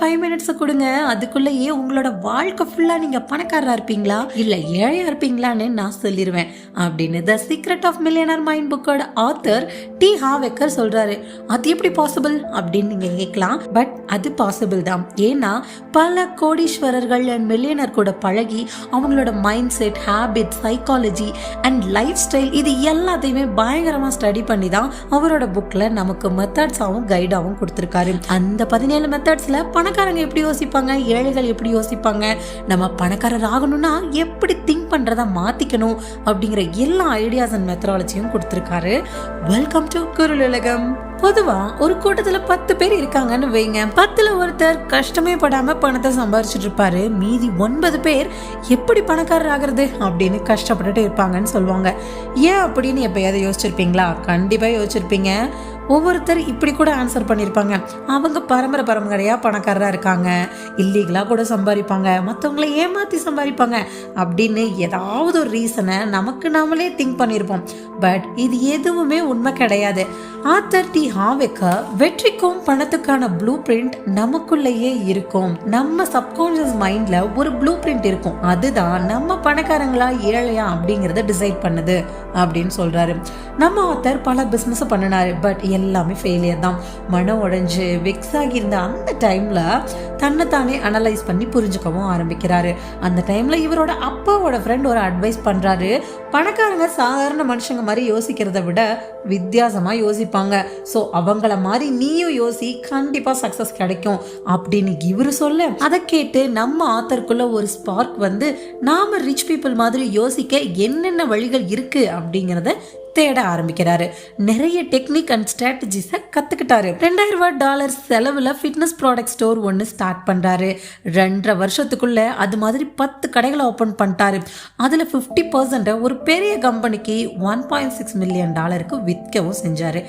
Five மினிட்ஸை கொடுங்க. அதுக்குள்ளேயே உங்களோட வாழ்க்கை ஃபுல்லாக நீங்கள் பணக்காரராக இருப்பீங்களா? இல்லை ஏழையாக இருப்பீங்களான்னு நான் சொல்லிடுவேன் அப்படின்னு the secret of millionaire mind புக்கோட ஆத்தர் டி ஹாவெக்கர் சொல்கிறாரு அது எப்படி பாசிபிள் அப்படின்னு நீங்கள் கேட்கலாம். பட் அது பாசிபிள் தான். ஏன்னா பல கோடீஸ்வரர்கள் அண்ட் மில்லியனர் கூட பழகி அவங்களோட mindset habit psychology and lifestyle இது எல்லாத்தையுமே பயங்கரமாக ஸ்டடி பண்ணி தான் அவரோட புக்கில் நமக்கு மெத்தட்ஸாகவும் கைடாகவும் கொடுத்துருக்காரு. அந்த பதினேழு மெத்தட்ஸ்ல பணக்காரங்க எப்படி யோசிப்பாங்க? ஏழைகள் எப்படி யோசிப்பாங்க? நம்ம பணக்காரர் ஆகணும்னா எப்படி திங்க் பண்ணுறத மாற்றிக்கணும் அப்படிங்கிற எல்லா ஐடியாஸ் அண்ட் மெத்தடாலஜியும் கொடுத்துருக்காரு. வெல்கம் டு குரல் உலகம். பொதுவா ஒரு கூட்டத்துல பத்து பேர் இருக்காங்கன்னு வைங்க. பத்துல ஒருத்தர் கஷ்டமே படாம பணத்தை சம்பாரிச்சிட்டு இருப்பாரு. மீதி ஒன்பது பேர் எப்படி பணக்காரர் ஆகிறது அப்படின்னு கஷ்டப்பட்டுட்டு இருப்பாங்கன்னு சொல்லுவாங்க. ஏன் அப்படின்னு எப்பயாவது யோசிச்சிருப்பீங்களா? கண்டிப்பா யோசிச்சிருப்பீங்க. ஒவ்வொருத்தர் இப்படி கூட ஆன்சர் பண்ணியிருப்பாங்க அவங்க பரம்பரை பரம்பரையாக பணக்காரராக இருக்காங்க. இல்லீகலாக கூட சம்பாதிப்பாங்க. மற்றவங்கள ஏமாற்றி சம்பாதிப்பாங்க. அப்படின்னு ஏதாவது ஒரு ரீசனை நமக்கு நாமளே திங்க் பண்ணியிருப்போம் பட் இது எதுவுமே உண்மை கிடையாது. ஆத்தர் டி ஹாவேக்கர் வெற்றிக்கும் பணத்துக்கான ப்ளூ பிரிண்ட் நமக்குள்ளேயே இருக்கும். நம்ம சப்கான்ஷியஸ் மைண்டில் ஒரு ப்ளூ பிரிண்ட் இருக்கும். அதுதான் நம்ம பணக்காரங்களா ஏழையா அப்படிங்கிறத டிசைட் பண்ணுது. அப்படின்னு சொல்கிறாரு நம்ம ஆத்தர் பல பிசினஸ் பண்ணினாரு. பட் எல்லாமே ஃபெயிலியர் தான். மனம் உடைஞ்சு வெக்ஸ் ஆகியிருந்த அந்த டைமில் தன்னைத்தானே அனலைஸ் பண்ணி புரிஞ்சுக்கவும் ஆரம்பிக்கிறாரு. அந்த டைமில் இவரோட அப்பாவோட ஃப்ரெண்ட் ஒரு அட்வைஸ் பண்ணுறாரு பணக்காரங்க சாதாரண மனுஷங்க மாதிரி யோசிக்கிறத விட வித்தியாசமாக யோசிப்பாங்க. ஸோ அவங்கள மாதிரி நீயும் யோசி கண்டிப்பாக சக்ஸஸ் கிடைக்கும் அப்படின்னு இவரு சொல்ல அதை கேட்டு நம்ம ஆத்தருக்குள்ள ஒரு ஸ்பார்க் வந்து நாம் ரிச் பீப்புள் மாதிரி யோசிக்க என்னென்ன வழிகள் இருக்குது அப்படிங்கிறத தேட ஆரம்பிக்கிறாரு. நிறைய டெக்னிக் அண்ட் ஸ்ட்ராட்டஜிஸை கற்றுக்கிட்டாரு ரெண்டாயிரம் ரூபாய் டாலர் செலவில் ஃபிட்னஸ் ப்ராடக்ட் ஸ்டோர் ஒன்று ஸ்டார்ட் பண்ணுறாரு ரெண்டரை வருஷத்துக்குள்ள அது மாதிரி பத்து கடைகளை ஓப்பன் பண்ணிட்டாரு. அதில் ஃபிஃப்டி பர்சன்ட்டை ஒரு பெரிய கம்பெனிக்கு ஒன் பாயிண்ட் சிக்ஸ் மில்லியன் டாலருக்கு விற்கவும் செஞ்சார்.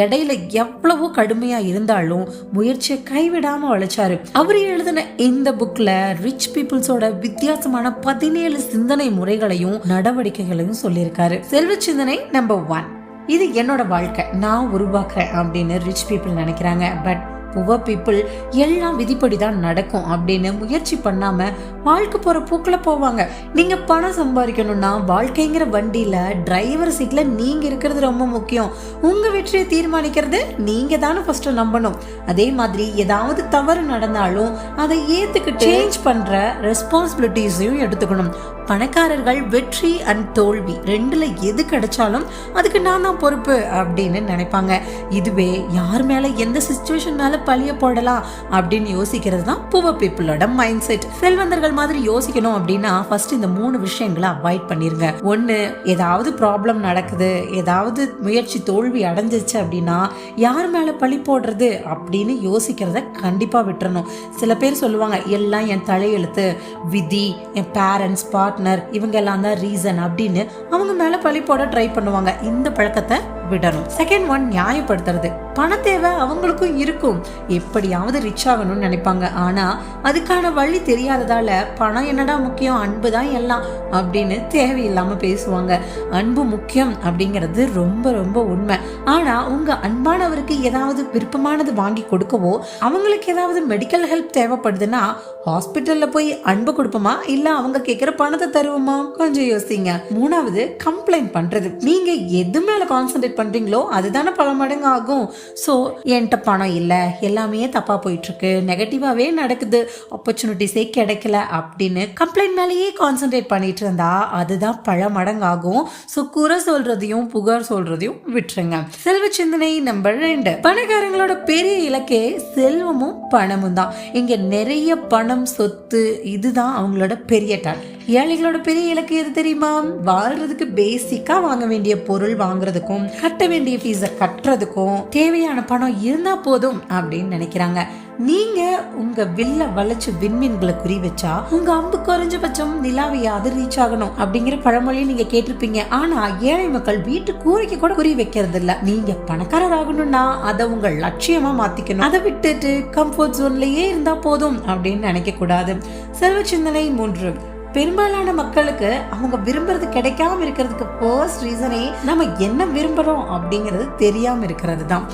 இடையில எவ்வளவோ கடுமையாக இருந்தாலும் முயற்சியை கைவிடாமல் உழைச்சாரு. அவர் எழுதின இந்த புக்கில் ரிச் பீப்புள்ஸோட வித்தியாசமான பதினேழு சிந்தனை முறைகளையும் நடவடிக்கைகளையும் சொல்லியிருக்காரு. செல்வ சிந்தனை நம்பர் ஒன் இது என்னோட வாழ்க்கை. நான் உருவாக்குறேன் அப்படின்னு ரிச் பீப்புள் நினைக்கிறாங்க. பட் புவர் பீப்புள் எல்லாம் விதிப்படி தான் நடக்கும் அப்படின்னு முயற்சி பண்ணாம வாழ்க்கை போற பூக்களை போவாங்க. நீங்க பணம் சம்பாதிக்கணும்னா வாழ்க்கைங்கிற வண்டியில டிரைவர் சீட்ல நீங்க இருக்கிறது ரொம்ப முக்கியம். உங்க வெற்றியை தீர்மானிக்கிறது நீங்க தானே ஃபர்ஸ்ட் நம்பணும். அதே மாதிரி ஏதாவது தவறு நடந்தாலும் அதை ஏத்துக்கு சேஞ்ச் பண்ற ரெஸ்பான்சிபிலிட்டிஸையும் எடுத்துக்கணும். பணக்காரர்கள் வெற்றி அண்ட் தோல்வி ரெண்டுல எது கிடைச்சாலும் அதுக்கு நான் தான் பொறுப்பு அப்படின்னு நினைப்பாங்க. இதுவே யார் மேல எந்த சுச்சுவேஷன் மேல பழிய போடலாம் அப்படின்னு யோசிக்கிறது தான் புவர் பீப்புளோட மைண்ட் செட் செல்வந்தர்கள் மாதிரி யோசிக்கணும் அப்படின்னா ஃபர்ஸ்ட் இந்த மூணு விஷயங்களை அவாய்ட் பண்ணிருங்க. ஒன்று ஏதாவது ப்ராப்ளம் நடக்குது ஏதாவது முயற்சி தோல்வி அடைஞ்சிச்சு அப்படின்னா யார் மேல பழி போடுறது அப்படின்னு யோசிக்கிறத கண்டிப்பா விட்டுறணும். சில பேர் சொல்லுவாங்க எல்லாம் என் தலையெழுத்து விதி என் பேரண்ட்ஸ் பார்ட்னர் இவங்க எல்லாம் தான் ரீசன் அப்படின்னு அவங்க மேலே பழி போட ட்ரை பண்ணுவாங்க. இந்த பழக்கத்தை விடணும். செகண்ட் ஒன் நியாயப்படுத்துறது. பண தேவை அவங்களுக்கும் இருக்கும். எப்படியாவது ரிச் ஆகணும்னு நினைப்பாங்க. ஆனா அதுக்கான வழி தெரியாததால பணம் என்னடா முக்கியம்? அன்பு தான் எல்லாம் அப்படின்னு தேவையில்லாம பேசுவாங்க. அன்பு முக்கியம் அப்படிங்கிறது ரொம்ப ரொம்ப உண்மை. ஆனா உங்க அன்பானவருக்கு ஏதாவது விருப்பமானது வாங்கி கொடுக்கவோ அவங்களுக்கு ஏதாவது மெடிக்கல் ஹெல்ப் தேவைப்படுதுன்னா ஹாஸ்பிட்டல்ல போய் அன்பு கொடுப்போமா? இல்ல அவங்க கேட்குற பணத்தை தருவோமா? கொஞ்சம் யோசிங்க. மூணாவது கம்ப்ளைண்ட் பண்றது. நீங்க எது மேல கான்சென்ட்ரேட் பண்ணுறீங்களோ அதுதானே பல மடங்கு ஆகும் ஸோ என்கிட்ட பணம் இல்லை. எல்லாமே தப்பாக போயிட்டுருக்கு. நெகட்டிவாகவே நடக்குது. ஆப்பர்ச்சுனிட்டிஸே கிடைக்கல அப்படின்னு கம்ப்ளைண்ட் மேலேயே கான்சென்ட்ரேட் பண்ணிட்டு இருந்தா அதுதான் பல மடங்கு ஆகும் ஸோ குறை சொல்கிறதையும் புகார் சொல்கிறதையும் விட்டுருங்க. செல்வ சிந்தனை நம்பர் ரெண்டு. பணக்காரங்களோட பெரிய இலக்கே செல்வமும் பணமும் தான் இங்கே நிறைய பணம் சொத்து இதுதான் அவங்களோட பெரிய டார்கெட். ஏழைகளோட பெரிய இலக்கு எது தெரியுமா? வாழ்றதுக்கு பேசிக்கா வாங்க வேண்டிய பொருள் வாங்குறதுக்கும் கட்ட வேண்டிய ஃபீஸை கட்டுறதுக்கும் தேவையான பணம் இருந்தா போதும் அப்படின்னு நினைக்கிறாங்க. நீங்க உங்க வில்ல வளைச்சு விண்மீன்களை குறி வச்சா உங்க அம்பு குறைஞ்சபட்சம் நிலாவையாவது ரீச் ஆகணும் அப்படிங்கிற பழமொழியை நீங்க கேட்டிருப்பீங்க. ஆனா ஏழை மக்கள் வீட்டு கூரைக்கு கூட குறி வைக்கிறது இல்ல நீங்க பணக்காரர் ஆகணும்னா அதை உங்க லட்சியமா மாத்திக்கணும். அதை விட்டுட்டு கம்ஃபர்ட் ஜோன்லயே இருந்தா போதும் அப்படின்னு நினைக்க கூடாது செல்வ சிந்தனை மூன்று. பெரும்பாலான மக்களுக்கு அவங்க விரும்புறது கிடைக்காம இருக்கிறதுக்கு ஃபர்ஸ்ட் ரீசனே நம்ம என்ன விரும்புகிறோம் அப்படிங்கிறது தெரியாமல் இருக்கிறது தான்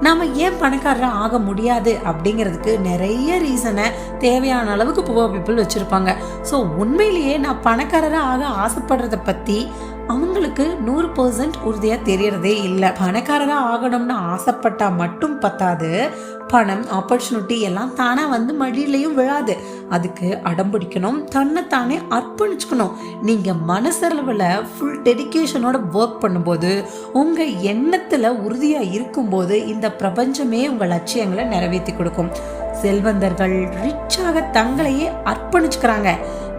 நாம் ஏன் பணக்காரராக ஆக முடியாது அப்படிங்கிறதுக்கு நிறைய ரீசனை தேவையான அளவுக்கு புவர் பீப்புள் வச்சுருப்பாங்க. ஸோ உண்மையிலேயே நான் பணக்காரராக ஆக ஆசைப்படுறத பற்றி அவங்களுக்கு நூறு பர்சன்ட் உறுதியாக தெரியறதே இல்லை. பணக்காரராக ஆகணும்னு ஆசைப்பட்டால் மட்டும் பத்தாது. பணம் ஆப்பர்ச்சுனிட்டி எல்லாம் தானாக வந்து மடியிலையும் விழாது. அதுக்கு அடம் பிடிக்கணும் தன்னைத்தானே அர்ப்பணிச்சுக்கணும். நீங்கள் மனசளவில் ஃபுல் டெடிக்கேஷனோட ஒர்க் பண்ணும்போது உங்கள் எண்ணத்தில் உறுதியாக இருக்கும்போது இந்த பிரபஞ்சமே உங்கள் லட்சியங்களை நிறைவேற்றி கொடுக்கும். செல்வந்தர்கள் ரிச்சாக தங்களையே அர்ப்பணிச்சுக்கிறாங்க.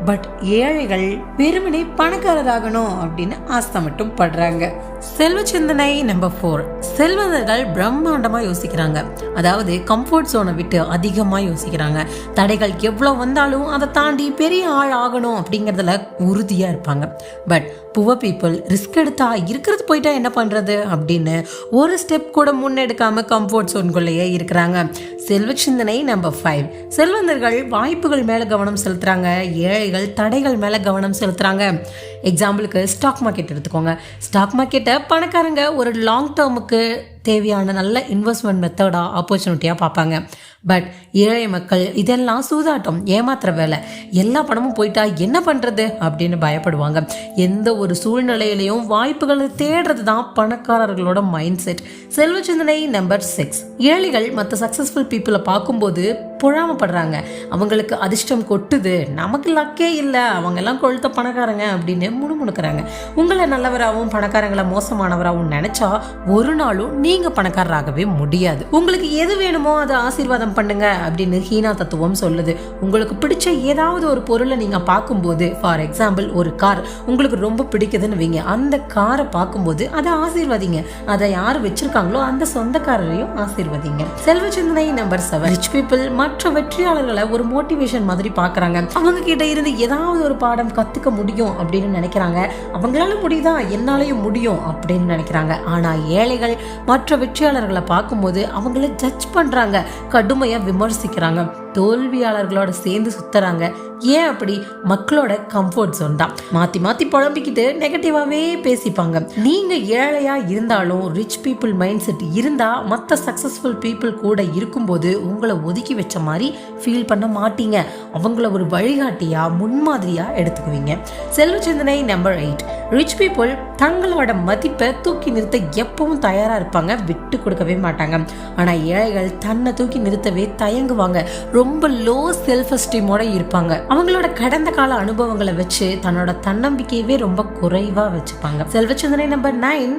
பட் ஏழைகள் வெறுமனே பணக்காரராகணும் அப்படின்னு ஆஸ்தை மட்டும் படுறாங்க. செல்வ சிந்தனை நம்பர் ஃபோர் செல்வந்தர்கள் பிரம்மாண்டமாக யோசிக்கிறாங்க. அதாவது கம்ஃபர்ட் ஜோனை விட்டு அதிகமாக யோசிக்கிறாங்க. தடைகள் எவ்வளோ வந்தாலும் அதை தாண்டி பெரிய ஆள் ஆகணும் அப்படிங்கிறதுல உறுதியாக இருப்பாங்க. பட் புவர் பீப்புள் ரிஸ்க் எடுத்தா இருக்கிறது போயிட்டா என்ன பண்ணுறது அப்படின்னு ஒரு ஸ்டெப் கூட முன்னெடுக்காமல் கம்ஃபர்ட் ஜோன்குள்ளேயே இருக்கிறாங்க. செல்வ சிந்தனை நம்பர் ஃபைவ் செல்வந்தர்கள் வாய்ப்புகள் மேலே கவனம் செலுத்துகிறாங்க ஏழைகள் தடைகள் மேலே கவனம் செலுத்துகிறாங்க எக்ஸாம்பிளுக்கு ஸ்டாக் மார்க்கெட் எடுத்துக்கோங்க. ஸ்டாக் மார்க்கெட்டை பணக்காரங்க ஒரு லாங் டேர்முக்கு தேவையான நல்ல இன்வெஸ்ட்மெண்ட் மெத்தடாக ஆப்பர்ச்சுனிட்டியாக பார்ப்பாங்க. பட் ஏழை மக்கள் இதெல்லாம் சூதாட்டம் ஏமாத்துற வேலை. எல்லா பணமும் போயிட்டா என்ன பண்ணுறது அப்படின்னு பயப்படுவாங்க. எந்த ஒரு சூழ்நிலையிலையும் வாய்ப்புகளை தேடுறது தான் பணக்காரர்களோட மைண்ட் செட் செல்வ சிந்தனை நம்பர் சிக்ஸ் ஏழைகள் மற்ற சக்ஸஸ்ஃபுல் பீப்புளை பார்க்கும்போது பொறாமப்படுறாங்க. அவங்களுக்கு அதிர்ஷ்டம் கொட்டுது. நமக்கு லக்கே இல்லை. அவங்கெல்லாம் கொழுத்த பணக்காரங்க அப்படின்னு முணுமுணுக்கிறாங்க. உங்களை நல்லவராகவும் பணக்காரங்களை மோசமானவராகவும் நினைச்சா ஒரு நாளும் நீங்க பணக்காரராகவே முடியாது. உங்களுக்கு எது வேணுமோ அதை ஆசீர்வாதம் பண்ணுங்க அப்படின்னு ஹீனா தத்துவம் சொல்லுது. உங்களுக்கு பிடிச்ச ஏதாவது ஒரு பொருளை நீங்க பார்க்கும்போது ஃபார் எக்ஸாம்பிள் ஒரு கார் உங்களுக்கு ரொம்ப பிடிக்குதுன்னு வைங்க. அந்த காரை பார்க்கும்போது அதை ஆசீர்வதிங்க. அதை யார் வச்சிருக்காங்களோ அந்த சொந்தக்காரரையும் ஆசீர்வதிங்க. செல்வ சிந்தனை நம்பர் செவன் ரிச் பீப்புள் மற்ற வெற்றியாளர்களை ஒரு மோட்டிவேஷன் மாதிரி பார்க்குறாங்க. அவங்க கிட்ட இருந்து ஏதாவது ஒரு பாடம் கற்றுக்க முடியும் அப்படின்னு நினைக்கிறாங்க. அவங்களால முடியுதா? என்னாலையும் முடியும் அப்படின்னு நினைக்கிறாங்க. ஆனால் ஏழைகள் மற்ற வெற்றியாளர்களை பார்க்கும்போது அவங்கள ஜட்ஜ் பண்ணுறாங்க கடுமையாக விமர்சிக்கிறாங்க. தோல்வியாளர்களோட சேர்ந்து சுத்துறாங்க. ஏன் அப்படி? மக்களோட கம்ஃபர்ட் ஜோன் தான். மாத்தி மாத்தி புலம்பிக்கிட்டு நெகட்டிவாவே பேசிப்பாங்க. நீங்க ஏழையா இருந்தாலும் ரிச் பீப்புள் மைண்ட் செட் இருந்தா மற்ற சக்சஸ்ஃபுல் பீப்புள் கூட இருக்கும்போது உங்களை ஒதுக்கி வச்ச மாதிரி ஃபீல் பண்ண மாட்டீங்க. அவங்கள ஒரு வழிகாட்டியா முன்மாதிரியா எடுத்துக்குவீங்க. செல்வ சிந்தனை நம்பர் எயிட் ரிச் பீப்புள் தங்களோட மதிப்பை தூக்கி நிறுத்த எப்பவும் தயாரா இருப்பாங்க. விட்டு கொடுக்கவே மாட்டாங்க. ஆனா ஏழைகள் தன்னை தூக்கி நிறுத்தவே தயங்குவாங்க. ரொம்ப லோ செல்ஃப் எஸ்டீமோட இருப்பாங்க. அவங்களோட கடந்த கால அனுபவங்களை வச்சு தன்னோட தன்னம்பிக்கையவே ரொம்ப குறைவா வச்சுப்பாங்க. செல்வச்சந்திரனை நம்பர் நைன்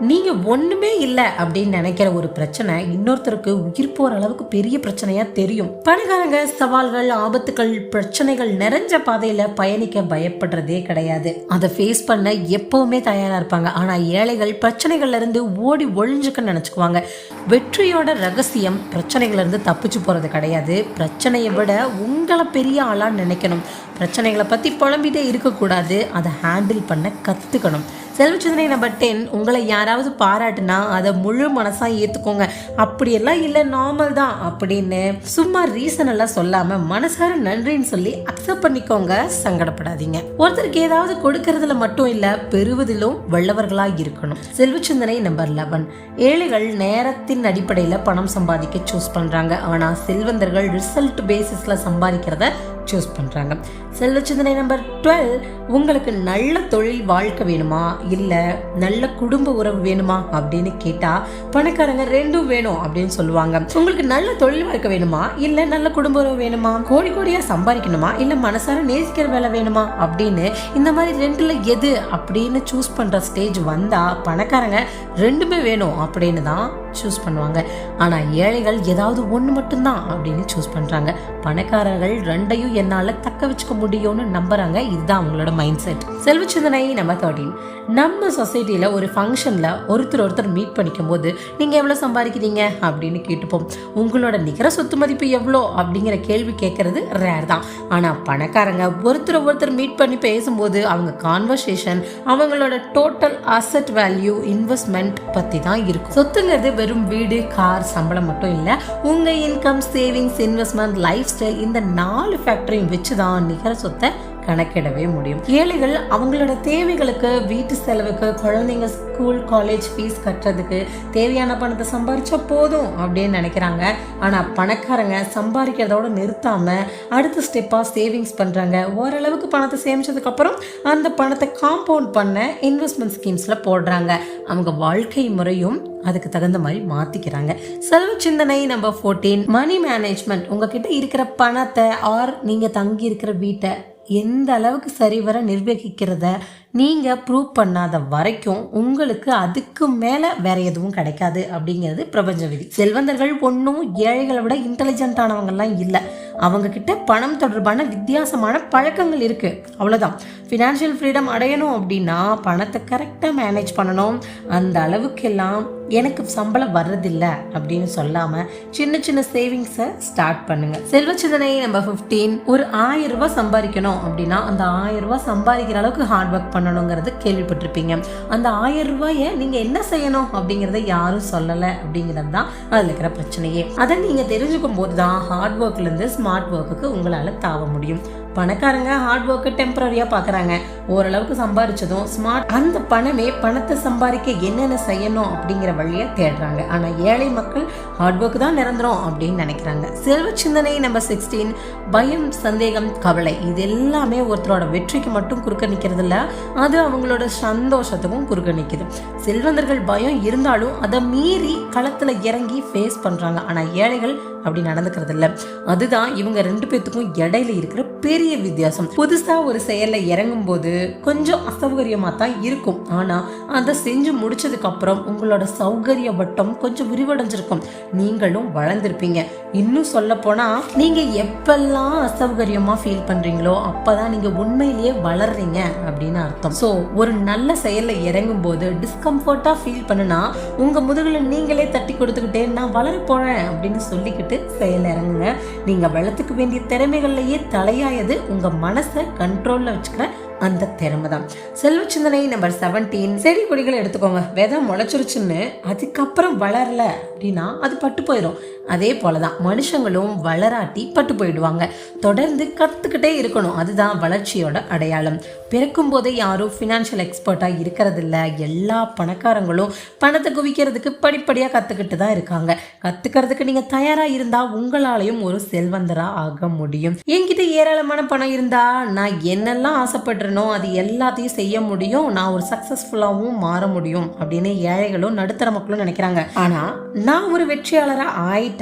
நீங்க ஒண்ணுமே இல்லை அப்படின்னு நினைக்கிற ஒரு பிரச்சனை இன்னொருத்தருக்கு உயிர் போற அளவுக்கு பெரிய பிரச்சனையா தெரியும். பணக்காரங்க சவால்கள் ஆபத்துகள் பிரச்சனைகள் நிறைஞ்ச பாதையில பயணிக்க பயப்படுறதே கிடையாது. அதை ஃபேஸ் பண்ண எப்பவுமே தயாரா இருப்பாங்க. ஆனா ஏழைகள் பிரச்சனைகள்ல இருந்து ஓடி ஒழிஞ்சுக்க நினைச்சுக்குவாங்க. வெற்றியோட ரகசியம் பிரச்சனைகள்ல இருந்து தப்பிச்சு போறது கிடையாது. பிரச்சனையை விட உங்களை பெரிய ஆளா நினைக்கணும். பிரச்சனைகளை பத்தி புலம்பிட்டே இருக்கக்கூடாது. அதை ஹேண்டில் பண்ண கத்துக்கணும். செல்வச்சந்திரை நம்பர் டென் உங்களை யாராவது பாராட்டுனா அதை முழு மனசாக ஏற்றுக்கோங்க அப்படியெல்லாம் இல்லை நார்மல் தான் அப்படின்னு சும்மா ரீசன் எல்லாம் சொல்லாமல் மனசார நன்றின்னு சொல்லி அக்செப்ட் பண்ணிக்கோங்க. சங்கடப்படாதீங்க. ஒருத்தருக்கு ஏதாவது கொடுக்கறதுல மட்டும் இல்லை பெறுவதிலும் வல்லவர்களாக இருக்கணும். செல்வச்சந்தனை நம்பர் லெவன் ஏழைகள் நேரத்தின் அடிப்படையில் பணம் சம்பாதிக்க சூஸ் பண்ணுறாங்க ஆனால் செல்வந்தர்கள் ரிசல்ட் பேசிஸில் சம்பாதிக்கிறத சூஸ் பண்ணுறாங்க செல்வச்சிந்தனை நம்பர் டுவெல் உங்களுக்கு நல்ல தொழில் வாழ்க்கை வேணுமா? இல்லை நல்ல குடும்ப உறவு வேணுமா? அப்படின்னு கேட்டால் பணக்காரங்க ரெண்டும் வேணும் அப்படின்னு சொல்லுவாங்க. உங்களுக்கு நல்ல தொழில் வாழ்க்கை வேணுமா? இல்லை நல்ல குடும்ப உறவு வேணுமா? கோடி கோடியாக சம்பாதிக்கணுமா? இல்லை மனசார நேசிக்கிற வேலை வேணுமா? அப்படின்னு இந்த மாதிரி ரெண்டில் எது அப்படின்னு சூஸ் பண்ணுற ஸ்டேஜ் வந்தால் பணக்காரங்க ரெண்டுமே வேணும் அப்படின்னு தான் சூஸ் பண்ணுவாங்க. ஆனால் ஏழைகள் ஏதாவது ஒன்று மட்டும்தான் அப்படின்னு சூஸ் பண்ணுறாங்க பணக்காரர்கள் ரெண்டையும் என்னால் தக்க வச்சுக்க முடியும்னு நம்புகிறாங்க இதுதான் அவங்களோட மைண்ட் செட் செல்வச்சிந்தனை நம்பர் தேர்ட்டீன் நம்ம சொசைட்டியில் ஒரு ஃபங்க்ஷனில் ஒருத்தர் ஒருத்தர் மீட் பண்ணிக்கும் போது நீங்கள் எவ்வளோ சம்பாதிக்கிறீங்க? அப்படின்னு கேட்டுப்போம். உங்களோட நிகர சொத்து மதிப்பு எவ்வளோ? அப்படிங்கிற கேள்வி கேட்கறது ரேர் தான். ஆனால் பணக்காரங்க ஒருத்தர் ஒருத்தர் மீட் பண்ணி பேசும்போது அவங்க கான்வர்சேஷன் அவங்களோட டோட்டல் அசட் வேல்யூ இன்வெஸ்ட்மெண்ட் பற்றி தான் இருக்கும். சொத்துங்கிறது வெறும் வீடு கார் சம்பளம் மட்டும் இல்லை உங்கள் income savings investment life style இந்த நாலு ஃபேக்டரையும் வச்சு தான் நிகர சொத்தை கணக்கிடவே முடியும். ஏழைகள் அவங்களோட தேவைகளுக்கு வீட்டு செலவுக்கு குழந்தைங்க ஸ்கூல் காலேஜ் ஃபீஸ் கட்டுறதுக்கு தேவையான பணத்தை சம்பாரிச்சா போதும் அப்படின்னு நினைக்கிறாங்க. ஆனால் பணக்காரங்க சம்பாதிக்கிறதோட நிறுத்தாம அடுத்த ஸ்டெப்பாக சேவிங்ஸ் பண்ணுறாங்க ஓரளவுக்கு பணத்தை சேமித்ததுக்கப்புறம் அந்த பணத்தை காம்பவுண்ட் பண்ண இன்வெஸ்ட்மெண்ட் ஸ்கீம்ஸில் போடுறாங்க. அவங்க வாழ்க்கை முறையும் அதுக்கு தகுந்த மாதிரி மாற்றிக்கிறாங்க செல்வ சிந்தனை நம்பர் ஃபோர்டீன் மணி மேனேஜ்மெண்ட் உங்ககிட்ட இருக்கிற பணத்தை ஆர் நீங்கள் தங்கி இருக்கிற வீட்டை எந்த அளவுக்கு சரிவர நிர்வகிக்கிறத நீங்கள் ப்ரூவ் பண்ணாத வரைக்கும் உங்களுக்கு அதுக்கு மேலே வேற எதுவும் கிடைக்காது அப்படிங்கிறது பிரபஞ்ச விதி. செல்வந்தர்கள் ஒன்றும் ஏழைகளை விட இன்டெலிஜென்ட்டானவங்கெல்லாம் இல்லை. அவங்கக்கிட்ட பணம் தொடர்பான வித்தியாசமான பழக்கங்கள் இருக்குது அவ்வளோதான் ஃபினான்ஷியல் ஃப்ரீடம் அடையணும் அப்படின்னா பணத்தை கரெக்டாக மேனேஜ் பண்ணணும். அந்த அளவுக்கெல்லாம் எனக்கு சம்பளம் வர்றதில்ல அப்படின்னு சொல்லாம சின்ன சின்ன சேவிங்ஸை ஸ்டார்ட் பண்ணுங்க. செல்வ சிந்தனை நம்பர் ஃபிஃப்டீன் ஒரு ஆயிரம் ரூபாய் சம்பாதிக்கணும் அப்படின்னா அந்த ஆயிரம் ரூபாய் சம்பாதிக்கிற அளவுக்கு ஹார்ட் ஒர்க் பண்ணணுங்கிறது கேள்விப்பட்டிருப்பீங்க. அந்த ஆயிரம் ரூபாயை நீங்கள் என்ன செய்யணும் அப்படிங்கிறத யாரும் சொல்லலை அப்படிங்கிறது தான் அதில் இருக்கிற பிரச்சனையே. அதை நீங்கள் தெரிஞ்சுக்கும் போது தான் ஹார்ட் ஒர்க்லேருந்து ஸ்மார்ட் ஒர்க்குக்கு உங்களால் தாவ முடியும். பணக்காரங்க ஹார்ட் ஒர்க்கு டெம்பரரியாக பார்க்குறாங்க ஓரளவுக்கு சம்பாரிச்சதும் ஸ்மார்ட் அந்த பணமே பணத்தை சம்பாதிக்க என்னென்ன செய்யணும் அப்படிங்கிற வழியை தேடுறாங்க. ஆனால் ஏழை மக்கள் ஹார்ட் ஒர்க் தான் நிரந்தரம் அப்படின்னு நினைக்கிறாங்க. செல்வ சிந்தனை நம்பர் சிக்ஸ்டீன் பயம் சந்தேகம் கவலை இது எல்லாமே ஒருத்தரோட வெற்றிக்கு மட்டும் குறுக்க நிற்கிறது இல்ல அது அவங்களோட சந்தோஷத்துக்கும் குறுக்க நிற்கிது செல்வந்தர்கள் பயம் இருந்தாலும் அதை மீறி களத்தில் இறங்கி ஃபேஸ் பண்ணுறாங்க ஆனால் ஏழைகள் அப்படி நடந்துக்கிறது இல்ல அதுதான் இவங்க ரெண்டு பேத்துக்கும் இடையில இருக்கிற பெரிய வித்தியாசம். புதுசா ஒரு செயல இறங்கும் போது கொஞ்சம் அசௌகரியமா தான் இருக்கும். ஆனா அதை செஞ்சு முடிச்சதுக்கு அப்புறம் உங்களோட சௌகரிய வட்டம் கொஞ்சம் விரிவடைஞ்சிருக்கும். நீங்களும் வளர்ந்துருப்பீங்க. இன்னும் சொல்ல போனா நீங்க எப்பெல்லாம் அசௌகரியமா ஃபீல் பண்றீங்களோ அப்பதான் நீங்க உண்மையிலேயே வளர்றீங்க அப்படின்னு அர்த்தம். ஸோ ஒரு நல்ல செயலில் இறங்கும் போது டிஸ்கம்ஃபர்ட்டா ஃபீல் பண்ணுனா உங்க முதுகுல நீங்களே தட்டி கொடுத்துக்கிட்டே நான் வளர போறேன் அப்படின்னு சொல்லிக்கிட்டு செயல் இறங்குங்க நீங்க வளர்த்துக்க வேண்டிய திறமைகள்லயே தலையாயது உங்க மனசை கண்ட்ரோல்ல வச்சுக்கிற அந்த திறமை தான். செல்வ சிந்தனை நம்பர் செவன்டீன் செடி கொடிகளை எடுத்துக்கோங்க. விதை முளைச்சிருச்சுன்னு அதுக்கப்புறம் வளரல அப்படின்னா அது பட்டு போயிடும் அதே போல தான் மனுஷங்களும் வளராட்டி பட்டு போயிடுவாங்க. தொடர்ந்து கற்றுக்கிட்டே இருக்கணும். அதுதான் வளர்ச்சியோட அடையாளம். பிறக்கும் போதே யாரும் ஃபினான்ஷியல் எக்ஸ்பர்ட்டாக இருக்கிறதில்ல. எல்லா பணக்காரங்களும் பணத்தை குவிக்கிறதுக்கு படிப்படியாக கற்றுக்கிட்டு தான் இருக்காங்க. கற்றுக்கிறதுக்கு நீங்கள் தயாராக இருந்தால் உங்களாலையும் ஒரு செல்வந்தராக ஆக முடியும். என்கிட்ட ஏராளமான பணம் இருந்தா நான் என்னெல்லாம் ஆசைப்படுறேனோ அது எல்லாத்தையும் செய்ய முடியும். நான் ஒரு சக்ஸஸ்ஃபுல்லாகவும் மாற முடியும் அப்படின்னு ஏழைகளும் நடுத்தர மக்களும் நினைக்கிறாங்க. ஆனால் நான் ஒரு வெற்றியாளராக ஆயிட்டு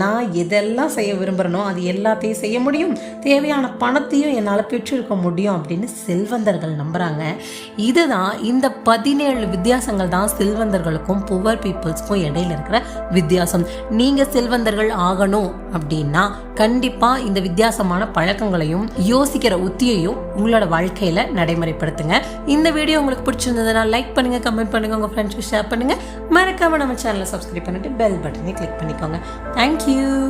நான் எதெல்லாம் செய்ய விரும்புகிறேனோ அது எல்லாத்தையும் செய்ய முடியும். தேவையான பணத்தையும் என்னால் பெற்றிருக்க முடியும் அப்படின்னு செல்வந்தர்கள் நம்புகிறாங்க இதுதான் இந்த பதினேழு வித்தியாசங்கள் தான் செல்வந்தர்களுக்கும் புவர் பீப்புள்ஸ்க்கும் இடையில இருக்கிற வித்தியாசம். நீங்கள் செல்வந்தர்கள் ஆகணும் அப்படின்னா கண்டிப்பாக இந்த வித்தியாசமான பழக்கங்களையும் யோசிக்கிற உத்தியையும் உங்களோட வாழ்க்கையில் நடைமுறைப்படுத்துங்க. இந்த வீடியோ உங்களுக்கு பிடிச்சிருந்ததுன்னா லைக் பண்ணுங்க கமெண்ட் பண்ணுங்கள் உங்கள் ஃப்ரெண்ட்ஸ்க்கு ஷேர் பண்ணுங்கள் மறக்காமல் நம்ம சேனலை சப்ஸ்கிரைப் பண்ணிட்டு பெல் பட்டனை கிளிக் பண்ணிக்கோங்க. Thank you.